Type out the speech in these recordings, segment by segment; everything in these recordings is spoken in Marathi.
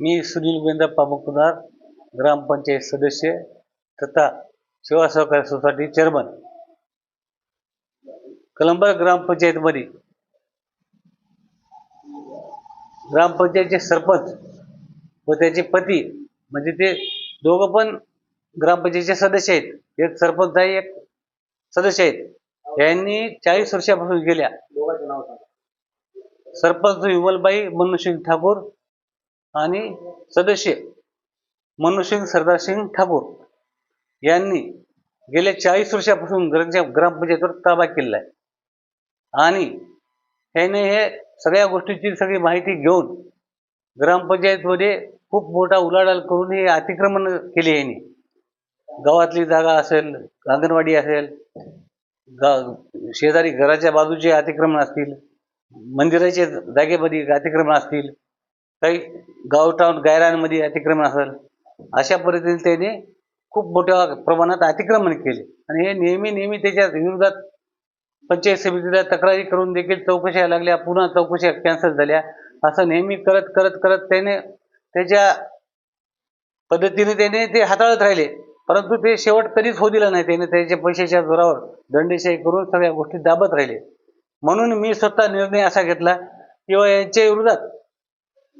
मी सुनील गोविंद पामुकदार ग्रामपंचायत सदस्य तथा सेवा सहकारी सोसायटी चेअरमन. कलंबर ग्रामपंचायतमध्ये ग्रामपंचायतचे सरपंच व त्याचे पती म्हणजे ते दोघं पण ग्रामपंचायतचे सदस्य आहेत. एक सरपंच आहे एक सदस्य आहेत. यांनी चाळीस वर्षापासून गेल्या सरपंच विमलबाई मनुसिंग ठाकूर आणि सदस्य मनुसिंग सरदारसिंग ठाकूर यांनी गेल्या चाळीस वर्षापासून ग्रामच्या ग्रामपंचायतीवर ताबा केलेला आहे. आणि त्याने हे सगळ्या गोष्टीची सगळी माहिती घेऊन ग्रामपंचायतमध्ये खूप मोठा उलाढाल करून हे अतिक्रमण केले यांनी. गावातली जागा असेल अंगणवाडी असेल गा शेजारी घराच्या बाजूचे अतिक्रमण असतील मंदिराच्या जागेमध्ये अतिक्रमण असतील काही गावठाण गायरांमध्ये अतिक्रमण असेल अशा पद्धतीने त्याने खूप मोठ्या प्रमाणात अतिक्रमण केले. आणि हे नेहमी नेहमी त्याच्या विरोधात पंचायत समितीला तक्रारी करून देखील चौकशा लागल्या पुन्हा चौकशा कॅन्सल झाल्या. असं नेहमी करत करत करत त्याने त्याच्या पद्धतीने त्याने ते हाताळत राहिले. परंतु ते शेवट कधीच होऊ दिलं नाही. त्याने त्याच्या पैशाच्या जोरावर दंडेशाही करून सगळ्या गोष्टी दाबत राहिले. म्हणून मी स्वतः निर्णय असा घेतला किंवा यांच्या विरोधात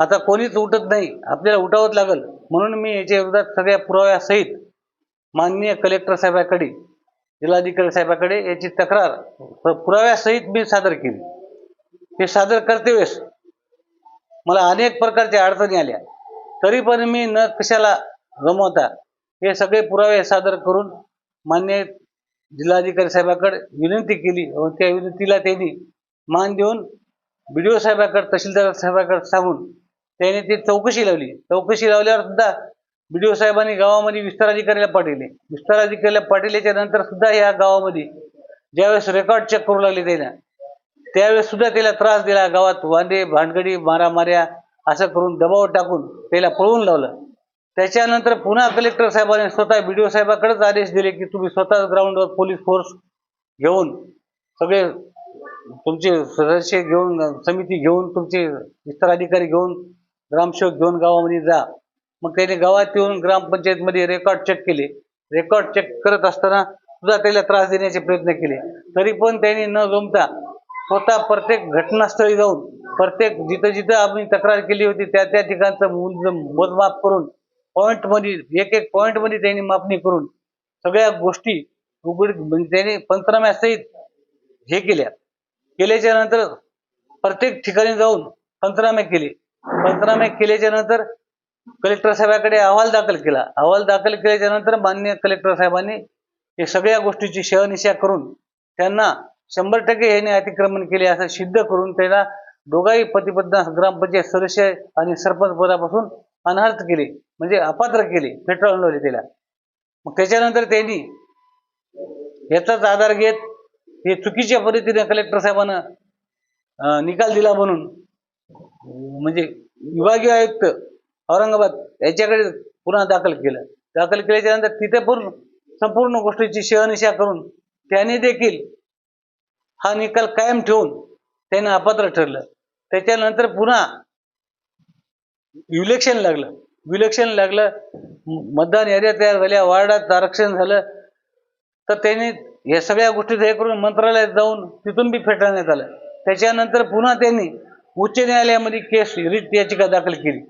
आता कोणीच उठत नाही. आपल्याला उठावंच लागल. म्हणून मी याच्या विरोधात सगळ्या पुराव्यासहित माननीय कलेक्टर साहेबाकडे जिल्हाधिकारी साहेबाकडे याची तक्रार पुराव्यासहित मी सादर केली. हे सादर करते वेळेस मला अनेक प्रकारच्या अडचणी आल्या. तरी पण मी न कशाला गमवता हे सगळे पुरावे सादर करून मान्य जिल्हाधिकारी साहेबाकडे विनंती केली व त्या विनंतीला त्यांनी मान देऊन बी डी ओ साहेबाकडे तहसीलदार साहेबाकडे सांगून त्याने ती चौकशी लावली. चौकशी लावल्यावर सुद्धा बी डी ओ साहेबांनी गावामध्ये विस्तार अधिकारीला पाठवले. विस्तार अधिकारीला पाठवल्याच्या नंतर सुद्धा या गावामध्ये ज्यावेळेस रेकॉर्ड चेक करू लागले त्यांना त्यावेळेस सुद्धा त्याला त्रास दिला. गावात वांदे भानगडी मारामाऱ्या असं करून दबाव टाकून त्याला पळवून लावलं. त्याच्यानंतर पुन्हा कलेक्टर साहेबांनी स्वतः बी डी ओ साहेबाकडेच आदेश दिले की तुम्ही स्वतः ग्राउंडवर पोलीस फोर्स घेऊन सगळे तुमचे सदस्य घेऊन समिती घेऊन तुमचे विस्तार अधिकारी घेऊन ग्रामसेवक घेऊन गावामध्ये जा. मग त्याने गावात येऊन ग्रामपंचायतमध्ये रेकॉर्ड चेक केले. रेकॉर्ड चेक करत असताना सुद्धा त्याला त्रास देण्याचे प्रयत्न केले. तरी पण त्यांनी न जमता स्वतः प्रत्येक घटनास्थळी जाऊन प्रत्येक जिथं जिथं आम्ही तक्रार केली होती त्या त्या ठिकाणचं मूल मोजमाप करून पॉईंटमध्ये एक एक पॉईंटमध्ये त्यांनी मापणी करून सगळ्या गोष्टी उघड म्हणजे त्यांनी पंचनाम्यासहित हे केल्या. केल्याच्यानंतर प्रत्येक ठिकाणी जाऊन पंचनामे केले. पंचनामे केल्याच्यानंतर कलेक्टर साहेबाकडे अहवाल दाखल केला. अहवाल दाखल केल्याच्यानंतर मान्य कलेक्टर साहेबांनी हे सगळ्या गोष्टीची शहनिशा करून त्यांना शंभर टक्के याने अतिक्रमण केले असं सिद्ध करून त्याला दोघाही पतिपत्ना ग्रामपंचायत सदस्य आणि सरपंच पदापासून अनर्थ केले म्हणजे अपात्र केले फेटाळून लावले त्याला. मग त्याच्यानंतर त्यांनी याचाच आधार घेत हे चुकीच्या पद्धतीने कलेक्टर साहेबांना निकाल दिला म्हणून म्हणजे विभागीय आयुक्त औरंगाबाद याच्याकडे पुन्हा दाखल केलं. दाखल केल्याच्यानंतर तिथे पूर्ण संपूर्ण गोष्टीची शहनिशा करून त्याने देखील हा निकाल कायम ठेवून त्याने अपात्र ठरलं. त्याच्यानंतर पुन्हा इलेक्शन लागलं. इलेक्शन लागलं. मतदान याद्या तयार झाल्या वार्डात आरक्षण झालं. तर त्यांनी या सगळ्या गोष्टी हे करून मंत्रालयात जाऊन तिथून बी फेटाळण्यात आलं. त्याच्यानंतर पुन्हा त्यांनी उच्च न्यायालयामध्ये केस रिट याचिका दाखल केली.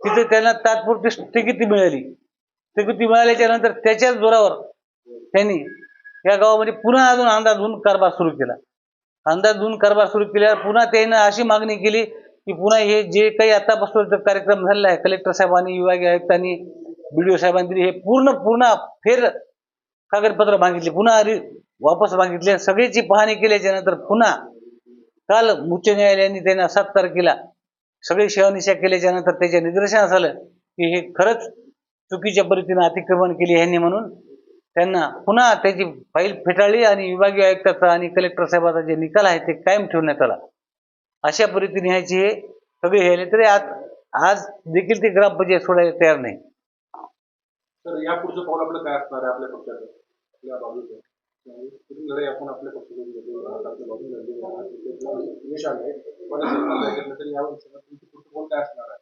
तिथे त्यांना तात्पुरती स्थगिती मिळाली. स्थगिती मिळाल्याच्या नंतर त्याच्याच जोरावर त्यांनी या गावामध्ये पुन्हा अजून अंदाज होऊन कारभार सुरू केला. अंदाज होऊन कारभार सुरू केल्यावर पुन्हा त्यानं अशी मागणी केली की पुन्हा हे जे काही आतापासून कार्यक्रम झालेला आहे कलेक्टर साहेबांनी विभागीय आयुक्तांनी बी डी ओ साहेबांनी हे पूर्ण पूर्ण फेर कागदपत्र मागितले पुन्हा वापस मागितले. सगळीची पाहणी केल्याच्यानंतर पुन्हा काल उच्च न्यायालयाने त्यांना सात तारखेला सगळी शहनिशा केल्याच्यानंतर त्याच्या निदर्शनास आलं की हे खरंच चुकीच्या पद्धतीने अतिक्रमण केले ह्यांनी म्हणून. त्यांना पुन्हा त्याची फाईल फेटाळली आणि विभागीय आयुक्ताचा आणि कलेक्टर साहेबाचा जे निकाल आहे ते कायम ठेवण्यात आला. अशा पद्धतीने ह्याची हे सगळे हे आले तरी आज आज देखील ते ग्रामपंचायत सोडायला तयार नाही. तर यापुढचं पाऊल आपलं काय असणार आहे आपल्या पक्षाचं? आपल्या बाजूचं? कुठून लढाई आपण आपल्या पक्षाकडून घेतो आपल्या बाजूने लढलेले यश आलंय बऱ्याच तरी यावर सगळं तुमचं काय असणार आहे?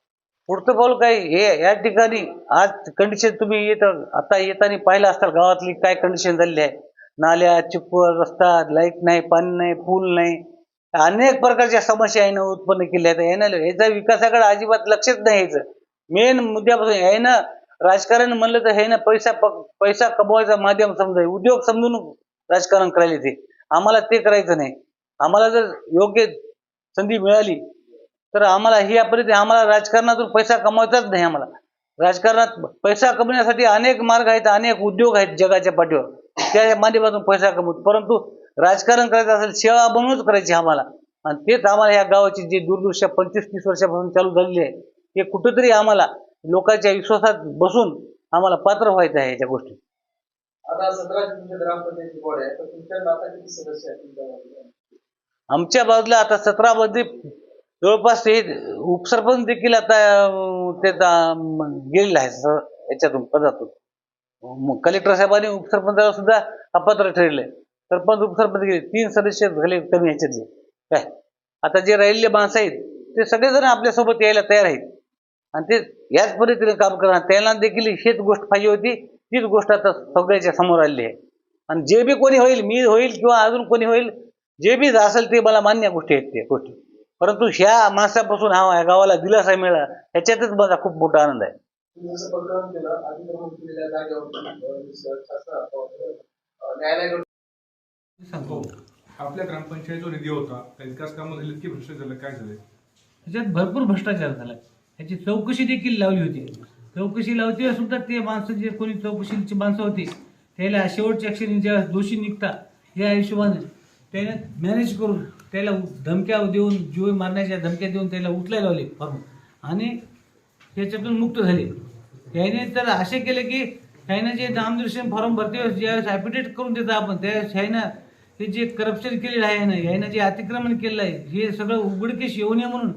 पुढचं काय? हे या ठिकाणी आज कंडिशन तुम्ही येत आता येताना पाहिलं असताल गावातली काय कंडिशन झालेली आहे. नाल्या चिप्पळ रस्ता लाइट नाही पाणी नाही पूल नाही. अनेक प्रकारच्या समस्या यानं उत्पन्न केल्या आहेत. यानं ह्याचा विकासाकडे अजिबात लक्षच नाही यायचं मेन मुद्द्यापासून यानं राजकारण म्हणलं तर हे ना पैसा पैसा कमवायचा माध्यम समजा. उद्योग समजून राजकारण करायला ते आम्हाला ते करायचं नाही. आम्हाला जर योग्य संधी मिळाली तर आम्हाला ही पद्धती आम्हाला राजकारणातून पैसा कमवायचाच नाही आम्हाला. राजकारणात पैसा कमवण्यासाठी अनेक मार्ग आहेत अनेक उद्योग आहेत जगाच्या पाठीवर. त्या माध्यमातून पैसा कमवतो. परंतु राजकारण करायचं असेल सेवा बनवूनच करायची आम्हाला. आणि तेच आम्हाला या गावाची जी दूरदृश्य पंचवीस तीस वर्षापासून चालू झालेली आहे ते कुठेतरी आम्हाला लोकांच्या विश्वासात बसून आम्हाला पात्र व्हायचं आहे याच्या गोष्टी. आता तुमच्या बोर्ड आहे तर तुमच्या आता किती सदस्य आहेत तुमच्या आमच्या बाजूला आता सतरा मध्ये जवळपास हे उपसरपंच देखील आता अं, ते गेलेलं आहे याच्यातून पदातून. म- कलेक्टर साहेबांनी उपसरपंचाला सुद्धा अपात्र ठरले. सरपंच उपसरपंच गेले तीन सदस्य झाले कमी ह्याच्यातले काय? आता जे राहिलेले माणसं आहेत ते सगळेजण आपल्यासोबत यायला तयार आहेत. आणि ते याच पद्धतीने काम करणार. त्यांना देखील हेच गोष्ट पाहिजे होती तीच गोष्ट आता सगळ्याच्या समोर आलेली आहे. आणि जे बी कोणी होईल मी होईल किंवा अजून कोणी होईल जे बी असेल ते मला मान्य गोष्टी आहेत त्या गोष्टी. परंतु ह्या माणसापासून हा या गावाला दिलासा मिळाला ह्याच्यातच माझा खूप मोठा आनंद आहे. हो आपल्या ग्रामपंचायत जो निधी होता त्या विकास कामं झाली की भ्रष्ट झालं? काय झालं? त्याच्यात भरपूर भ्रष्टाचार झाला त्याची चौकशी देखील लावली होती. चौकशी लावते सुद्धा ते माणसं जे कोणी चौकशीची माणसं होती त्याला शेवटच्या क्षणी ज्या दोषी निघता या हिशोबाने त्याने मॅनेज करून त्याला उ- धमक्या देऊन जीव मारण्याच्या धमक्या देऊन त्याला उचलायला लावले फॉर्म आणि त्याच्यातून मुक्त झाले. त्याने तर असे केले की त्यानं जे नामदर्शन फॉर्म भरते वेळेस ज्यावेळेस ॲपिडेट करून देतो आपण त्यावेळेस ह्यानं ते जे करप्शन केलेलं आहे ना यानं जे अतिक्रमण केलेलं आहे हे सगळं उघडकीस येऊ नये म्हणून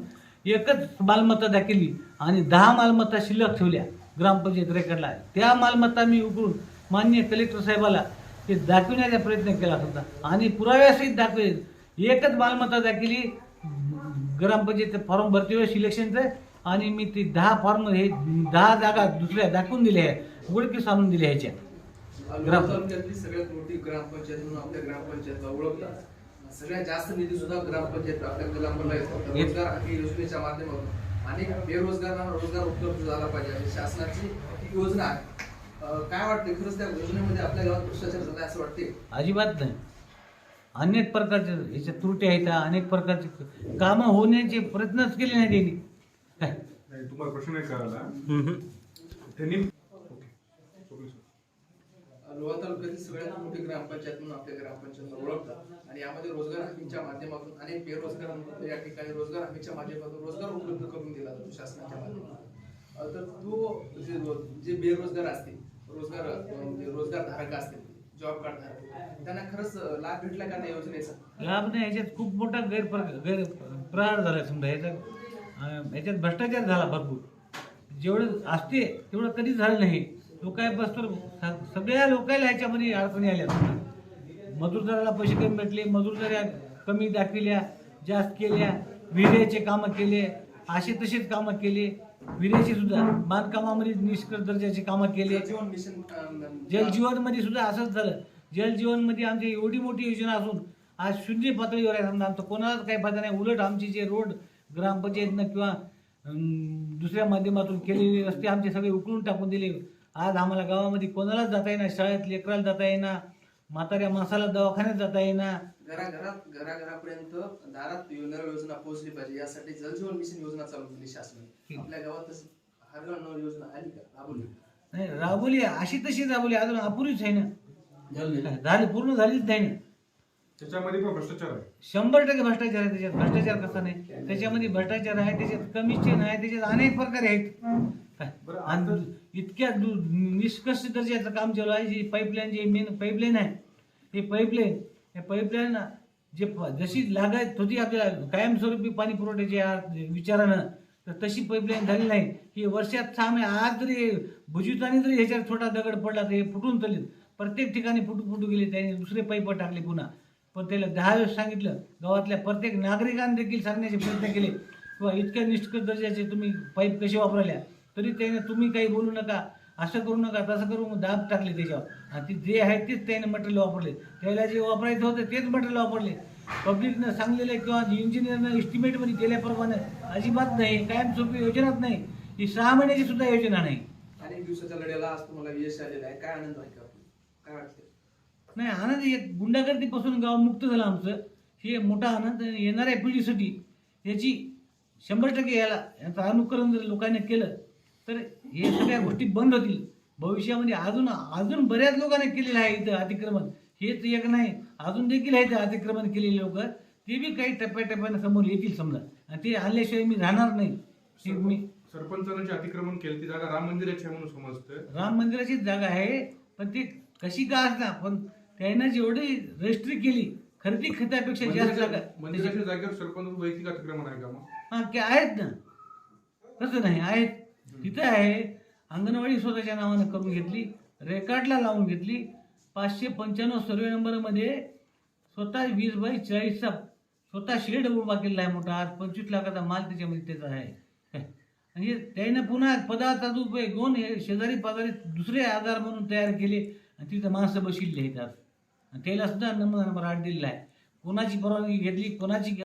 एकच मालमत्ता दाखवली आणि दहा मालमत्ता शिल्लक ठेवल्या ग्रामपंचायत रेकॉर्डला त्या मालमत्ता मी उघडून मान्य कलेक्टर साहेबाला ते दाखविण्याचा प्रयत्न केला होता आणि पुराव्यासहित दाखवेल. एकच मालमत्ता दाखवली ग्रामपंचायत फॉर्म भरती वेळेस इलेक्शनचं आणि मी ते दहा फॉर्म हे दहा जागा दुसऱ्या दाखवून दिल्या आहेत उघडकीस आणून दिल्या ह्याच्या. ग्रामपंचायत सगळ्यात मोठी ग्रामपंचायत म्हणून आपल्या ग्रामपंचायतला ओळखतात. सगळ्यात जास्त निधी सुद्धा ग्रामपंचायत आपल्या ग्रामपंचायतला येतो. तर रोजगार हमी योजनेच्या माध्यमातून. अनेक बेरोजगारांना रोजगार उपलब्ध झाला पाहिजे. अशी शासनाची ही योजना आहे. काय वाटते खरंच त्या योजनेमध्ये आपल्या गावात भ्रष्टाचार झाला असं वाटते अजिबात नाही. अनेक प्रकारचे ह्याच्या त्रुटी आहेत अनेक प्रकारचे कामं होण्याचे प्रयत्नच केले नाही त्यांनी काय? नाही तुम्हाला प्रश्न नाही कळाला त्यांनी. लोहा तालुक्यातील सगळ्यात मोठी ग्रामपंचायत म्हणून आपल्या ग्रामपंचायत ओळखतात आणि यामध्ये रोजगार हमीच्या माध्यमातून अनेक बेरोजगारांना या ठिकाणी रोजगार हमीच्या माध्यमातून रोजगार उपलब्ध करून दिला जातो शासनाच्या माध्यमातून. तर तो जे जे बेरोजगार असतील रोजगार म्हणजे रोजगार धारक असतील जॉब कार्ड धारक त्यांना खरंच लाभ भेटला का त्या योजनेचा? लाभ नाही याच्यात खूप मोठा गैरप्रकार गैरप्रहार झाला समजा. याच्यात याच्यात भ्रष्टाचार झाला भरपूर. जेवढं असते तेवढं कधीच झालं नाही. लोक बसतो सगळ्या लोकांना ह्याच्यामध्ये अडचणी आल्या. मजूरदाराला पैसे कमी भेटले मजूरदाऱ्या कमी दाखविल्या जास्त केल्या विहिऱ्याचे कामं केले असे तसेच कामं केले. विहिऱ्याचे सुद्धा बांधकामामध्ये निष्कर्ष दर्जाचे कामं केले. जलजीवनमध्ये सुद्धा असंच झालं. जलजीवनमध्ये आमची एवढी मोठी योजना असून आज शून्य पातळीवर आहे. समजा आमचं कोणालाच काही फायदा नाही. उलट आमचे जे रोड ग्रामपंचायतनं किंवा दुसऱ्या माध्यमातून केलेले रस्ते आमचे सगळे उकळून टाकून दिले. आज आम्हाला गावामध्ये कोणालाच जाता येणार शाळेत लेकराला जाता येणार म्हाताऱ्या माणसाला दवाखान्यात जाता येणार घराघरात घराघरापर्यंत दारात नळ योजना पोहोचली पाहिजे. यासाठी जलजीवन मिशन योजना चालू केली शासनाने. आपल्या गावात हर नळ योजना आली का? राबवली नाही राबवली अशी तशी राबवली अजून अपुरीच आहे ना. झाली पूर्ण झालीच नाही ना. त्याच्यामध्ये पण भ्रष्टाचार आहे. शंभर टक्के भ्रष्टाचार आहे त्याच्यात. भ्रष्टाचार कसा नाही? त्याच्यामध्ये भ्रष्टाचार आहे त्याच्यात कमिशन आहे त्याच्यात अनेक प्रकारे आहेत. इतक्या दु- निष्कर्ष दर्जाचं काम चालू आहे. जी पाईपलाईन जे मेन पाईपलाईन आहे हे पाईपलाईन हे पाईपलाईन जे प- जशी लागायत होती आपल्याला कायमस्वरूपी पाणी पुरवठ्याच्या विचारानं तर तशी पाईपलाईन झाली नाही. की वर्षात सहा महिने आज जरी भुजिताने जरी ह्याच्यावर छोटा दगड पडला तर हे फुटून चालेल. प्रत्येक ठिकाणी फुटू फुटू गेले त्याने दुसरे पाईप टाकले पुन्हा. पण त्याला दहा वेळेस सांगितलं गावातल्या प्रत्येक नागरिकांनी देखील सांगण्याचे प्रयत्न केले. किंवा इतक्या निष्कर्ष दर्जाचे तुम्ही पाईप कसे वापरल्या तरी त्याने तुम्ही काही बोलू नका असं करू नका तसं करू मग दाब टाकले त्याच्यावर. आणि ते जे आहे तेच त्याने मटेरियल वापरले. त्याला जे वापरायचं होतं तेच मटेरियल वापरले. पब्लिकनं सांगलेलं किंवा इंजिनियरनं इस्टिमेटमध्ये दिल्याप्रमाणे अजिबात नाही कायमस्वरूपी योजनाच नाही. ही सहा महिन्याची सुद्धा योजना नाही. अनेक दिवसाच्या लढ्याला आज तुम्हाला यश आलेलं आहे. काय आनंद आहे काय वाटतं नाही आनंद एक गुंडागर्दीपासून गाव मुक्त झालं आमचं. हे मोठा आनंद येणाऱ्या पिढीसाठी याची शंभर टक्के याला याचं अनुकरण जर लोकांनी केलं तर हे सगळ्या गोष्टी बंद होतील. भविष्यामध्ये अजून अजून बऱ्याच लोकांनी केलेलं आहे इथं अतिक्रमण. हेच एक नाही अजून देखील आहे ते अतिक्रमण केलेले लोक. ते बी काही टप्प्याटप्प्यानं समोर येतील समजा. आणि ते आल्याशिवाय मी राहणार नाही. हे मी सरपंचानं जे अतिक्रमण केलं ती जागा राम मंदिराची आहे म्हणून समजतं राम मंदिराचीच जागा आहे पण ती कशी का असणार पण त्यानं जेवढी रजिस्ट्री केली खरेदी खतापेक्षा जास्त जागा मंदिराच्या मंदिराच्या जागेवर सरपंच वैयक्तिक अतिक्रमण आहे का मग? हा ते आहेत ना. कसं नाही आहेत. तिथं आहे. अंगणवाडी स्वतःच्या नावानं करून घेतली. रेकॉर्डला लावून घेतली. पाचशे पंच्याण्णव सर्वे नंबरमध्ये स्वतः वीस बाय चाळीसचा स्वतः शेड उभा केलेला आहे मोठा. आज पंचवीस लाखाचा माल त्याच्यामध्ये त्याचा आहे. म्हणजे त्याने पुन्हा पदाचा उपयोग घेऊन हे शेजारी पाजारी दुसरे आधार म्हणून तयार केले आणि तिथं माणसं बसविली आहेत आज. आणि त्याला सुद्धा नंबर नंबर आठ दिलेला आहे. कोणाची परवानगी घेतली कोणाची